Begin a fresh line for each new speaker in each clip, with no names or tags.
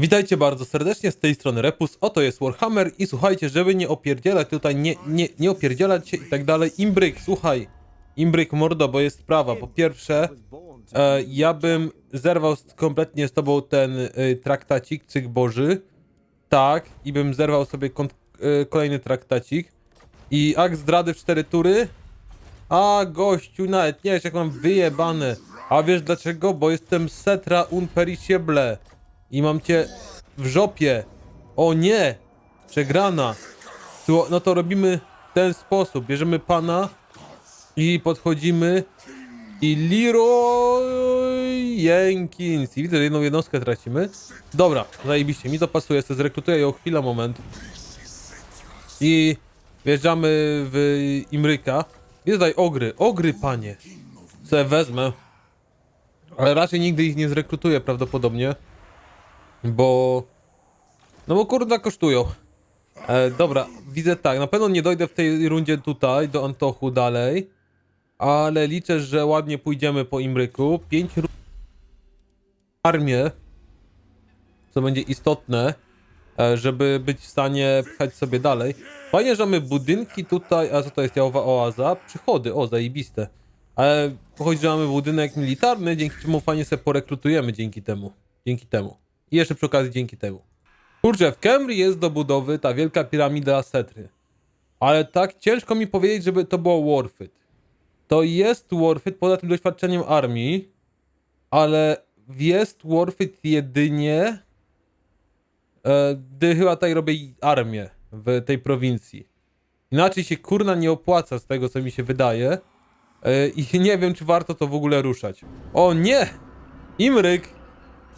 Witajcie bardzo serdecznie z tej strony Repus, oto jest Warhammer i słuchajcie, żeby nie opierdzielać tutaj, nie, nie, nie opierdzielać się i tak dalej, Imbryk, słuchaj, Imbryk mordo, bo jest sprawa, po pierwsze, e, ja bym zerwał kompletnie z tobą ten e, traktacik, cyk boży, tak, i bym zerwał sobie e, kolejny traktacik. I akt zdrady w cztery tury, a gościu, nawet nie wiesz jak mam wyjebane, a wiesz dlaczego? Bo jestem Setra Unpericiable. I mam cię w żopie. O nie! Przegrana. No to robimy w ten sposób. Bierzemy pana i podchodzimy i Leroy Jenkins. I widzę, że jedną jednostkę tracimy. Dobra, zajebiście. Mi to pasuje. Sobie zrekrutuję ją chwilę, moment. I wjeżdżamy w Imryka. I tutaj ogry. Ogry, panie. Se wezmę. Ale raczej nigdy ich nie zrekrutuję prawdopodobnie. Bo... No bo kurwa kosztują. E, dobra, widzę tak, na pewno nie dojdę w tej rundzie tutaj, do Antochu dalej. Ale liczę, że ładnie pójdziemy po Imryku. Pięć ru- armię, co będzie istotne, e, żeby być w stanie pchać sobie dalej. Fajnie, że mamy budynki tutaj, a co to jest jałowa oaza? Przychody, o zajebiste. Ale pochodzi, że mamy budynek militarny, dzięki czemu fajnie sobie porekrutujemy dzięki temu. Dzięki temu. I jeszcze przy okazji dzięki temu. Kurczę, w Kemri jest do budowy ta wielka piramida Setry. Ale tak ciężko mi powiedzieć, żeby to było worth it. To jest worth it poza tym doświadczeniem armii, ale jest worth it jedynie e, gdy chyba tutaj robię armię w tej prowincji. Inaczej się kurna nie opłaca z tego, co mi się wydaje. E, I nie wiem, czy warto to w ogóle ruszać. O nie! Imryk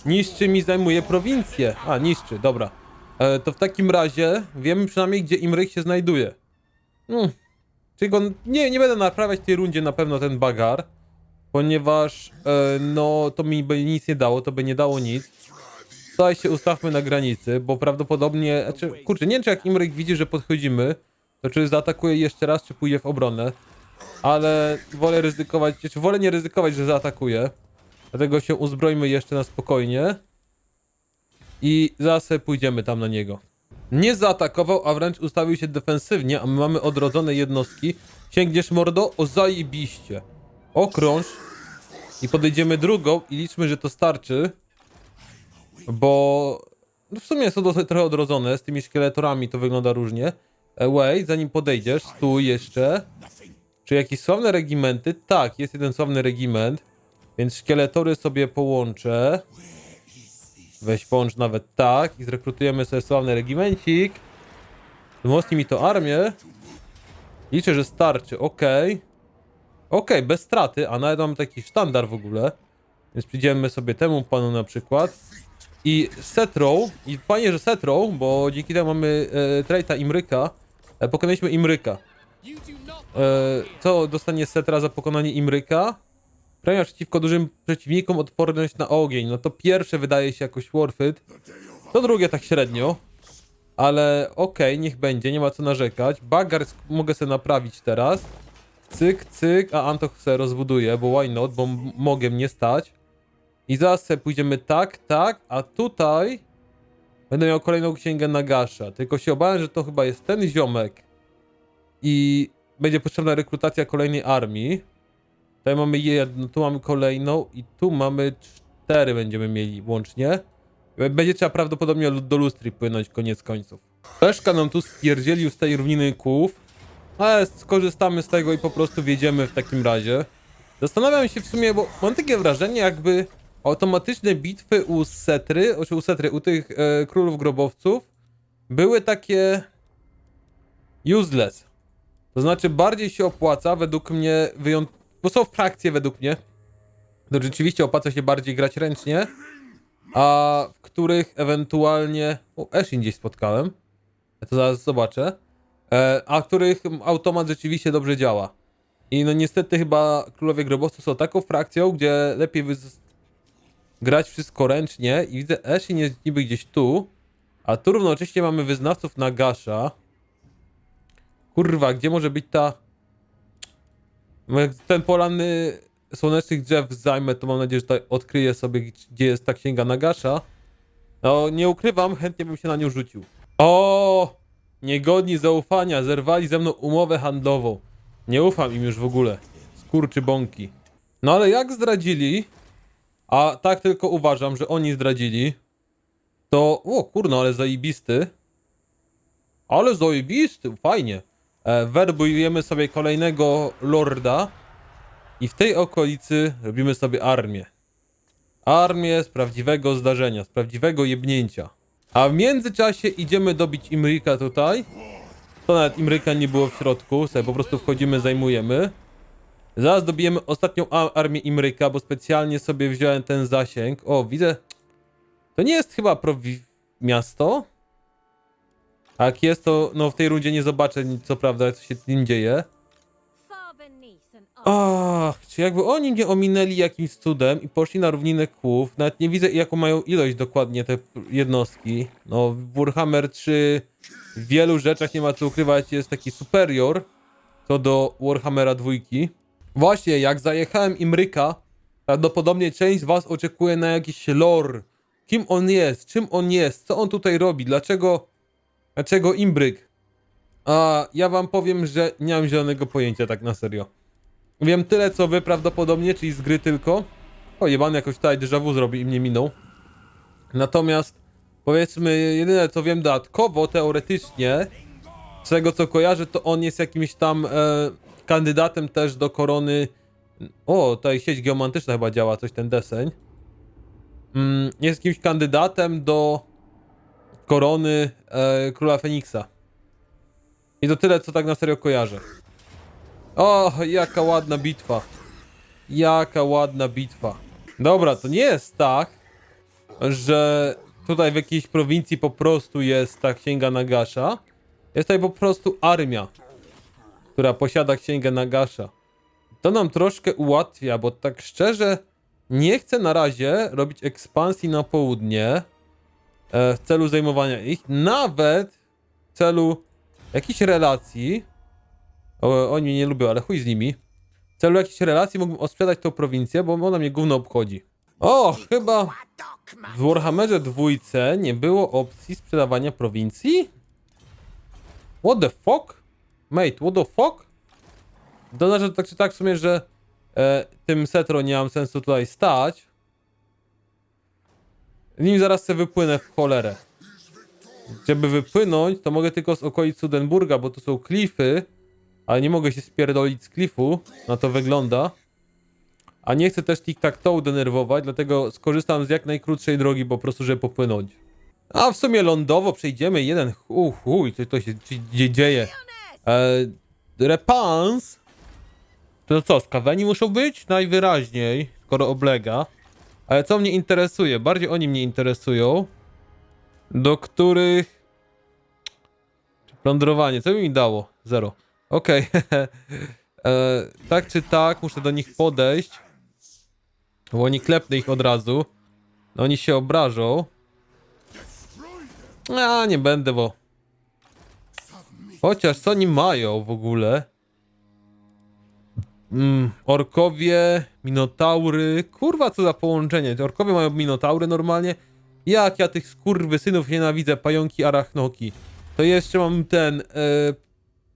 niszczy mi, zajmuje prowincję. A, niszczy, dobra. E, to w takim razie wiemy przynajmniej, gdzie Imryk się znajduje. Hmm. Czyli go, nie, nie będę naprawiać w tej rundzie na pewno ten bagar, ponieważ e, no to mi by nic nie dało, to by nie dało nic. Tutaj się ustawmy na granicy, bo prawdopodobnie, znaczy, kurczę, nie wiem czy jak Imryk widzi, że podchodzimy, to czy zaatakuje jeszcze raz, czy pójdzie w obronę. Ale wolę ryzykować, czy wolę nie ryzykować, że zaatakuje. Dlatego się uzbrojmy jeszcze na spokojnie. I zaraz pójdziemy tam na niego. Nie zaatakował, a wręcz ustawił się defensywnie, a my mamy odrodzone jednostki. Sięgniesz mordo? O zajebiście. Okrąż. I podejdziemy drugą i liczmy, że to starczy. Bo no w sumie są dosyć trochę odrodzone. Z tymi szkieletorami to wygląda różnie. E, Wait, zanim podejdziesz, stój jeszcze. Czy jakieś sławne regimenty? Tak, jest jeden sławny regiment. Więc szkieletory sobie połączę. Weź połącz nawet tak i zrekrutujemy sobie sławny regimencik. Wzmocni mi to armię. Liczę, że starczy, okej. Okej, bez straty, a nawet mamy taki sztandar w ogóle. Więc przyjdziemy sobie temu panu na przykład. I Setrą, i fajnie, że Setrą, bo dzięki temu mamy e, Imryka. E, pokonaliśmy Imryka. E, co dostanie Setra za pokonanie Imryka? Premia przeciwko dużym przeciwnikom odporność na ogień. No to pierwsze wydaje się jakoś worth it. To drugie tak średnio. Ale okej, niech będzie, nie ma co narzekać. Bagar mogę sobie naprawić teraz. Cyk, cyk, a Antok sobie rozbuduje, bo why not, bo mogę mnie stać. I zaraz sobie pójdziemy tak, tak, a tutaj będę miał kolejną księgę Nagasza. Tylko się obawiam, że to chyba jest ten ziomek. I będzie potrzebna rekrutacja kolejnej armii. Tutaj mamy jedną, tu mamy kolejną i tu mamy cztery będziemy mieli łącznie. Będzie trzeba prawdopodobnie do lustry płynąć koniec końców. Leszka nam tu stwierdzielił z tej równiny kłów, ale skorzystamy z tego i po prostu wjedziemy w takim razie. Zastanawiam się w sumie, bo mam takie wrażenie jakby automatyczne bitwy u Setry, czy u Setry, u tych e, królów grobowców były takie useless. To znaczy bardziej się opłaca według mnie wyjątkowo, bo są frakcje według mnie, to rzeczywiście opłaca się bardziej grać ręcznie, a w których ewentualnie... O, Eshin gdzieś spotkałem. Ja to zaraz zobaczę. E, a w których automat rzeczywiście dobrze działa. I no niestety chyba Królowie Grobowców są taką frakcją, gdzie lepiej grać wszystko ręcznie i widzę Eshin jest niby gdzieś tu, a tu równocześnie mamy wyznawców na Gasza. Kurwa, gdzie może być ta... No Jak ten polany słonecznych drzew zajmę, to mam nadzieję, że odkryję sobie, gdzie jest ta księga Nagasza. No, nie ukrywam, chętnie bym się na nią rzucił. O! Niegodni zaufania, zerwali ze mną umowę handlową. Nie ufam im już w ogóle. Skurczy bąki. No ale jak zdradzili, a tak tylko uważam, że oni zdradzili, to... O kurno, ale zajebisty. Ale zajebisty, fajnie. E, werbujemy sobie kolejnego lorda i w tej okolicy robimy sobie armię. Armię z prawdziwego zdarzenia, z prawdziwego jebnięcia. A w międzyczasie idziemy dobić Imrika tutaj. To nawet Imryka nie było w środku, sobie po prostu wchodzimy, zajmujemy. Zaraz dobijemy ostatnią armię Imryka, bo specjalnie sobie wziąłem ten zasięg. O, widzę. To nie jest chyba prowi... miasto? A jak jest, to no w tej rundzie nie zobaczę nic, co prawda, co się z nim dzieje. Ach, czy jakby oni nie ominęli jakimś cudem i poszli na równinę kłów, nawet nie widzę jaką mają ilość dokładnie te jednostki. No, w Warhammer 3 w wielu rzeczach nie ma co ukrywać, jest taki superior co do Warhammera 2. Właśnie, jak zajechałem Imryka, prawdopodobnie część z was oczekuje na jakiś lore. Kim on jest, czym on jest, co on tutaj robi, dlaczego, dlaczego Imbryk? A ja wam powiem, że nie mam zielonego pojęcia tak na serio. Wiem tyle co wy prawdopodobnie, czyli z gry tylko. O, jebany jakoś tutaj déjà vu zrobi i mnie minął. Natomiast powiedzmy, jedyne co wiem dodatkowo, teoretycznie, z tego co kojarzę, to on jest jakimś tam e, kandydatem też do korony. O, tutaj sieć geomantyczna chyba działa, coś ten deseń. Mm, jest jakimś kandydatem do korony e, króla Feniksa. I to tyle, co tak na serio kojarzę. O, jaka ładna bitwa. Jaka ładna bitwa. Dobra, to nie jest tak, że tutaj w jakiejś prowincji po prostu jest ta księga Nagasza. Jest tutaj po prostu armia, która posiada księgę Nagasza. To nam troszkę ułatwia, bo tak szczerze nie chcę na razie robić ekspansji na południe w celu zajmowania ich, nawet w celu jakichś relacji. O, oni mnie nie lubią, ale chuj z nimi. W celu jakichś relacji mógłbym osprzedać tą prowincję, bo ona mnie gówno obchodzi. O, chyba w Warhammerze dwójce nie było opcji sprzedawania prowincji? What the fuck? Mate, what the fuck? To znaczy tak czy tak w sumie, że e, tym setro nie mam sensu tutaj stać. Nim zaraz sobie wypłynę w cholerę. Żeby wypłynąć, to mogę tylko z okolic Sudenburga, bo to są klify, ale nie mogę się spierdolić z klifu, na to wygląda. A nie chcę też tic-tac-toe denerwować, dlatego skorzystam z jak najkrótszej drogi po prostu, żeby popłynąć. A w sumie lądowo przejdziemy jeden chuj, chuj, co to się dzie- dzieje. E, repans. To co, skaweni muszą być? Najwyraźniej, skoro oblega. Ale co mnie interesuje? Bardziej oni mnie interesują. Do których... Plądrowanie, co mi dało? Zero. Okej. E, tak czy tak, muszę do nich podejść. Bo oni klepnę ich od razu. No oni się obrażą. A, nie będę, bo... Chociaż co oni mają w ogóle? Mm, orkowie, minotaury. Kurwa, co za połączenie. Te Orkowie mają minotaury normalnie. Jak ja tych skurwysynów nienawidzę, pająki arachnoki. To jeszcze mam ten e,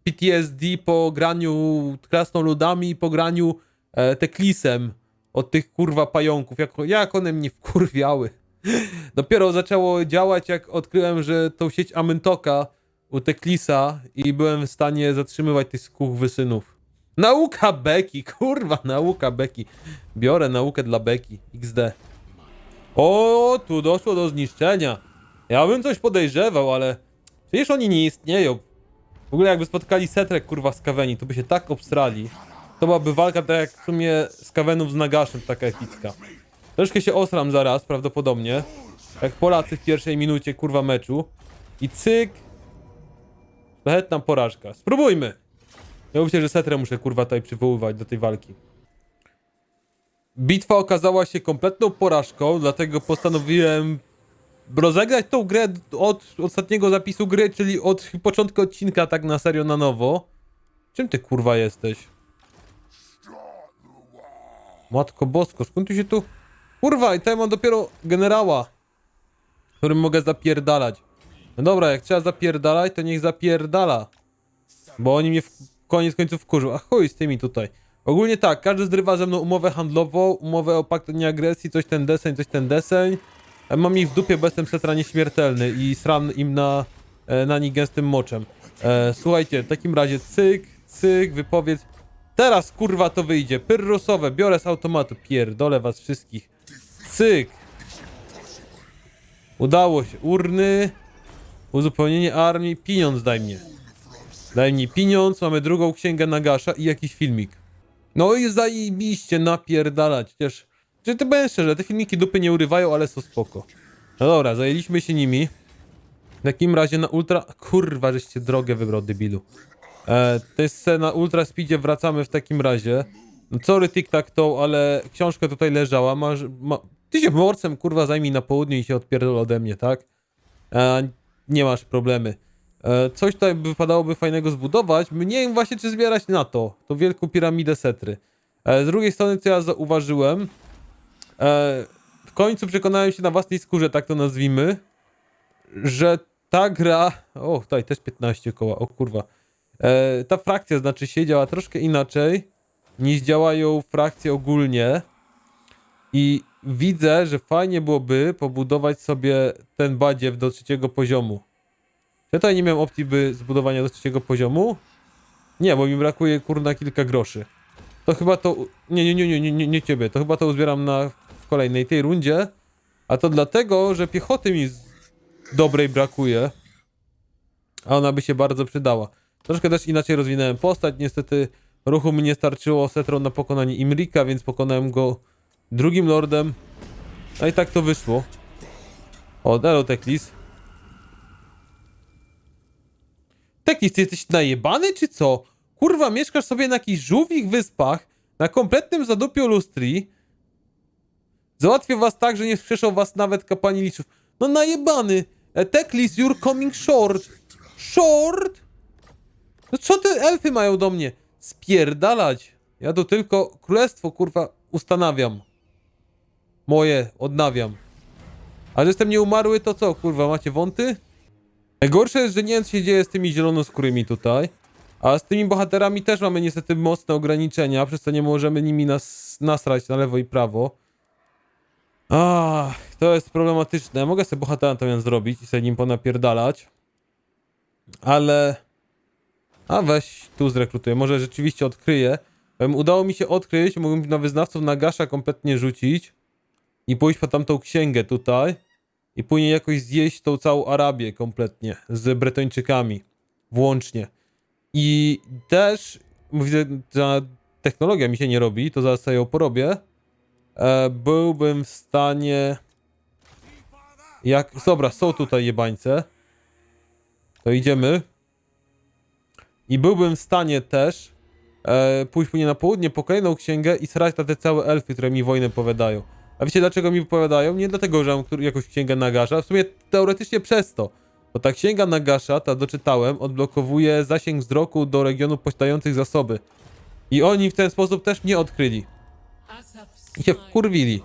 PTSD po graniu krasnoludami i po graniu e, teklisem od tych kurwa pająków. Jak, jak one mnie wkurwiały. Dopiero zaczęło działać, jak odkryłem, że tą sieć Amentoka u Teklisa i byłem w stanie zatrzymywać tych skurwysynów. Nauka Beki, kurwa, nauka Beki. Biorę naukę dla Beki, XD. O, tu doszło do zniszczenia. Ja bym coś podejrzewał, ale przecież oni nie istnieją. W ogóle jakby spotkali setrek kurwa z Kaweni, to by się tak obstrali. To byłaby walka tak jak w sumie z Kawenów z Nagaszem, taka epicka. Troszkę się osram zaraz, prawdopodobnie. Jak Polacy w pierwszej minucie kurwa meczu. I cyk. Szlachetna porażka. Spróbujmy. Ja myślę, że setrę muszę kurwa tutaj przywoływać do tej walki. Bitwa okazała się kompletną porażką, dlatego postanowiłem rozegrać tą grę od ostatniego zapisu gry, czyli od początku odcinka tak na serio na nowo. Czym ty kurwa jesteś? Matko bosko, skąd tu się tu... Kurwa, i tutaj mam dopiero generała. którym mogę zapierdalać. No dobra, jak trzeba zapierdalać, to niech zapierdala. Bo oni mnie w koniec końców wkurzą. A chuj z tymi tutaj. Ogólnie tak, każdy zrywa ze mną umowę handlową, umowę o pakt nieagresji, coś ten deseń, coś ten deseń. E, Mam ich w dupie, bo jestem setra nieśmiertelny i sram im na, e, na nich gęstym moczem. E, słuchajcie, w takim razie cyk, cyk, wypowiedz. Teraz kurwa to wyjdzie. Pyrrusowe, biorę z automatu. Pierdolę was wszystkich. Cyk. Udało się. Urny. Uzupełnienie armii. Pieniądz daj mnie. Daj mi pieniądz, mamy drugą księgę Nagasza i jakiś filmik. No i zajebiście napierdalać. Chociaż, że ty będę szczerze, te filmiki dupy nie urywają, ale są spoko. No dobra, zajęliśmy się nimi. W takim razie na ultra... Kurwa, żeście drogę wybrał, debilu. E, to jest na ultra speedzie, wracamy w takim razie. No sorry tic-tac-toe, ale książka tutaj leżała, masz... Ma... Ty się morcem, kurwa, zajmij na południu i się odpierdol ode mnie, tak? E, nie masz problemy. E, coś tutaj by wypadałoby fajnego zbudować. Nie wiem właśnie, czy zbierać na to. To wielką piramidę setry. E, z drugiej strony, co ja zauważyłem, e, w końcu przekonałem się na własnej skórze, tak to nazwijmy, że ta gra... O, tutaj też 15 koła, o kurwa. Ta frakcja, znaczy się, działa troszkę inaczej niż działają frakcje ogólnie. I widzę, że fajnie byłoby pobudować sobie ten badziew do trzeciego poziomu. Ja tutaj nie miałem opcji by zbudowania do trzeciego poziomu. Nie, bo mi brakuje kurna kilka groszy. To chyba to... Nie, nie, nie, nie, nie, nie, nie ciebie. To chyba to uzbieram na w kolejnej tej rundzie. A to dlatego, że piechoty mi z dobrej brakuje. A ona by się bardzo przydała. Troszkę też inaczej rozwinąłem postać. Niestety ruchu mi nie starczyło setrą na pokonanie Imrika, więc pokonałem go drugim lordem. No i tak to wyszło. O, Delo Teklis. Teklis, ty jesteś najebany czy co? Kurwa, mieszkasz sobie na jakichś żółwich wyspach, na kompletnym zadupiu lustri. Załatwię was tak, że nie skrzeszą was nawet kapłani liczów. No najebany! E, Teklis, you're coming short! Short? No co te elfy mają do mnie? Spierdalać! Ja tu tylko królestwo, kurwa, ustanawiam. Moje, odnawiam. A że jestem nieumarły, to co, kurwa, macie wąty? Najgorsze jest, że nie wiem, co się dzieje z tymi zielonoskórymi tutaj. A z tymi bohaterami też mamy niestety mocne ograniczenia, przez co nie możemy nimi nas nasrać na lewo i prawo. Ach, to jest problematyczne. Mogę sobie bohatera natomiast zrobić i sobie nim ponapierdalać. Ale... A weź, tu zrekrutuję. Może rzeczywiście odkryję. Udało mi się odkryć, mógłbym na wyznawców Nagasza kompletnie rzucić i pójść po tamtą księgę tutaj i później jakoś zjeść tą całą Arabię kompletnie z Bretończykami włącznie. I też widzę, że technologia mi się nie robi, to zaraz ją porobię. E, byłbym w stanie. Jak. Dobra, są tutaj jebańce. To idziemy. I byłbym w stanie też e, pójść później na południe po kolejną księgę i srać na te całe elfy, które mi wojnę powiadają. A wiecie dlaczego mi wypowiadają? Nie dlatego, że mam jakąś księgę Nagasza, w sumie teoretycznie przez to. Bo ta księga Nagasza, ta doczytałem, odblokowuje zasięg wzroku do regionów posiadających zasoby. I oni w ten sposób też mnie odkryli. I się wkurwili.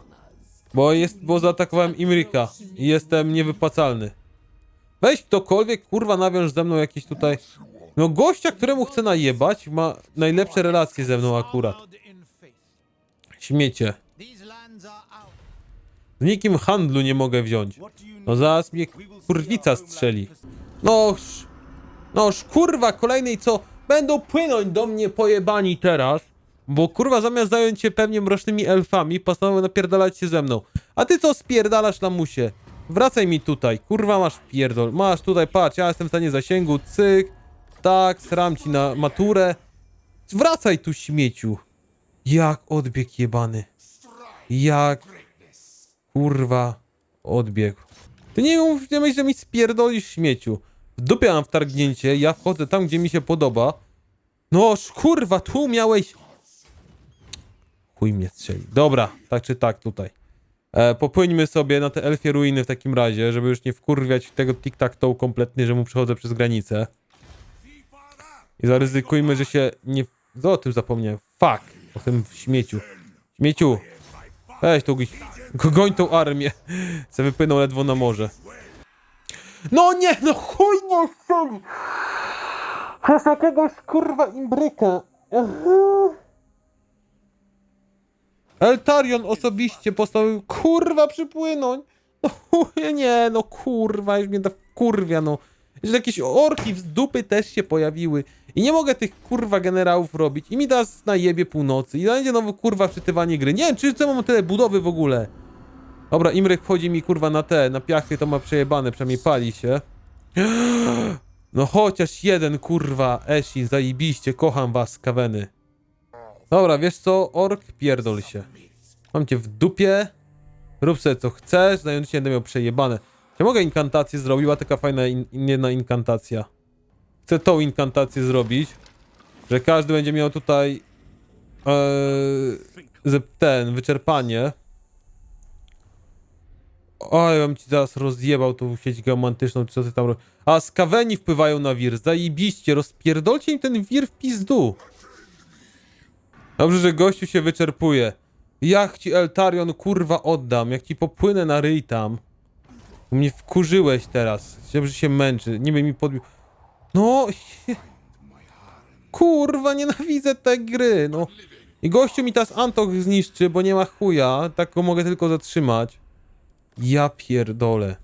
Bo jest, bo zaatakowałem Imrika i jestem niewypłacalny. Weź ktokolwiek, kurwa, nawiąż ze mną jakiś tutaj... No gościa, któremu chcę najebać, ma najlepsze relacje ze mną akurat. Śmiecie. Z nikim handlu nie mogę wziąć. No zaraz mnie kurwica strzeli. Noż, noż kurwa kolejnej co będą płynąć do mnie pojebani teraz. Bo kurwa zamiast zająć się pewnie mrocznymi elfami postanowią napierdalać się ze mną. A ty co spierdalasz lamusie? Wracaj mi tutaj, kurwa masz pierdol. Masz tutaj, patrz, ja jestem w stanie zasięgu, cyk. Tak, sram ci na maturę. Wracaj tu śmieciu. Jak odbieg jebany. Jak kurwa odbiegł. Ty nie mów, nie myśl, że mi spierdolisz śmieciu. W dupie mam wtargnięcie, ja wchodzę tam, gdzie mi się podoba. No kurwa, tu miałeś... Chuj mnie strzeli. Dobra, tak czy tak tutaj. E, popłyńmy sobie na te elfie ruiny w takim razie, żeby już nie wkurwiać tego tic-tac-toe kompletnie, że mu przechodzę przez granicę. I zaryzykujmy, że się nie... O tym zapomniałem. Fuck. O tym śmieciu. Śmieciu. Weź tu gdzieś. Go- Goń tą armię. Se wypłynął ledwo na morze. No nie, no chuj nie strzeli! Przez jakiegoś kurwa imbryka. Eltarion osobiście postanowił kurwa przypłynąć. No chuj, nie, no kurwa, już mnie to kurwia, no. Że jakieś orki z dupy też się pojawiły. I nie mogę tych kurwa generałów robić. I mi teraz na jebie północy. I będzie nowe kurwa wczytywanie gry. Nie wiem, czy co mam tyle budowy w ogóle. Dobra, Imrek wchodzi mi kurwa na te, na piachy to ma przejebane, przynajmniej pali się. No chociaż jeden kurwa, Eshi, zajebiście, kocham was, kaweny. Dobra, wiesz co, ork, pierdol się. Mam cię w dupie, rób sobie co chcesz, znając się będę miał przejebane. Ja mogę inkantację zrobić, była taka fajna in, jedna inkantacja. Chcę tą inkantację zrobić, że każdy będzie miał tutaj e, ten, wyczerpanie. Oj, bym ci zaraz rozjebał tą sieć geomantyczną, czy co ty tam robisz. A, skaweni wpływają na wir, zajebiście, rozpierdolcie im ten wir w pizdu. Dobrze, że gościu się wyczerpuje. Jak ci Eltarion kurwa oddam, jak ci popłynę na ryj tam. Mnie wkurzyłeś teraz. Że się męczy. Niby mi podbił. No. Kurwa, nienawidzę tej gry, no. I gościu mi teraz Antok zniszczy, bo nie ma chuja. Tak go mogę tylko zatrzymać. Ja pierdolę.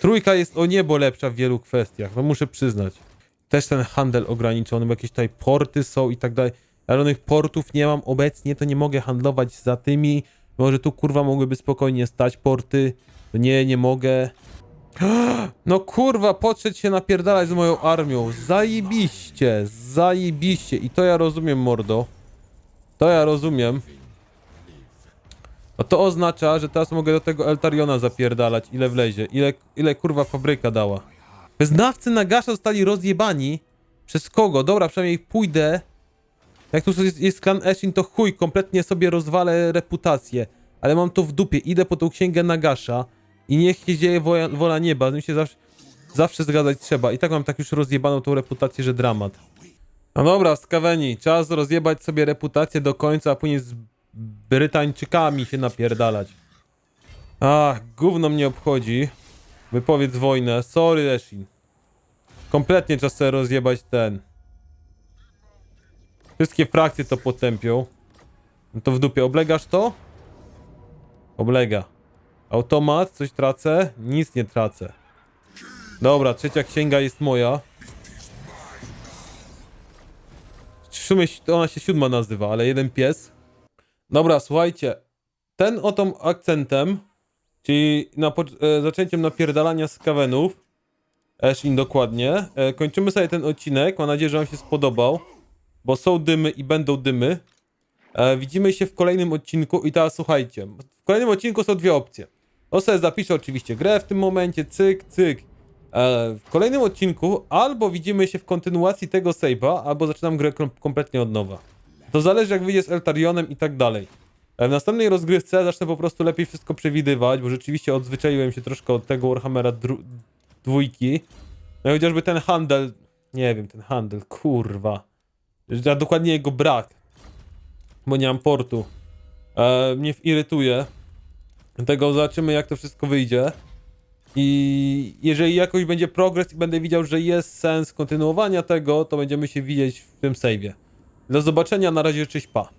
Trójka jest o niebo lepsza w wielu kwestiach, no muszę przyznać. Też ten handel ograniczony, bo jakieś tutaj porty są i tak dalej. Ja żadnych portów nie mam obecnie, to nie mogę handlować za tymi. Może tu kurwa mogłyby spokojnie stać porty. Nie, nie mogę. No kurwa, podszedł się napierdalać z moją armią. Zajebiście, zajebiście. I to ja rozumiem, mordo. To ja rozumiem. No to oznacza, że teraz mogę do tego Eltariona zapierdalać, ile wlezie, ile, ile kurwa fabryka dała. Wyznawcy Nagasza zostali rozjebani. Przez kogo? Dobra, przynajmniej pójdę. Jak tu jest, jest klan Eshin, to chuj, kompletnie sobie rozwalę reputację. Ale mam to w dupie, idę po tą księgę Nagasza i niech się dzieje wola, wola nieba, z tym się zawsze, zawsze zgadzać trzeba. I tak mam tak już rozjebaną tą reputację, że dramat. No dobra, skaweni, czas rozjebać sobie reputację do końca, a później z Brytańczykami się napierdalać. Ach, gówno mnie obchodzi. Wypowiedz wojnę. Sorry, Eshin. Kompletnie czas sobie rozjebać ten. Wszystkie frakcje to potępią. No to w dupie. Oblegasz to? Oblega. Automat, coś tracę? Nic nie tracę. Dobra, trzecia księga jest moja. W sumie ona się siódma nazywa, ale jeden pies. Dobra, słuchajcie. Ten oto akcentem, czyli na e, zaczęciem napierdalania z kawenów, Eshin dokładnie, e, kończymy sobie ten odcinek. Mam nadzieję, że wam się spodobał, bo są dymy i będą dymy. E, widzimy się w kolejnym odcinku i teraz słuchajcie. W kolejnym odcinku są dwie opcje. No sobie zapiszę oczywiście grę w tym momencie, cyk, cyk. E, w kolejnym odcinku albo widzimy się w kontynuacji tego save'a, albo zaczynam grę kom kompletnie od nowa. To zależy jak wyjdzie z Eltarionem i tak dalej. E, W następnej rozgrywce zacznę po prostu lepiej wszystko przewidywać, bo rzeczywiście odzwyczaiłem się troszkę od tego Warhammera dwójki. No i chociażby ten handel, nie wiem, ten handel, kurwa. A dokładnie jego brak, bo nie mam portu. E, mnie irytuje. Dlatego zobaczymy jak to wszystko wyjdzie. I jeżeli jakoś będzie progres i będę widział, że jest sens kontynuowania tego, to będziemy się widzieć w tym save'ie. Do zobaczenia, na razie cześć pa.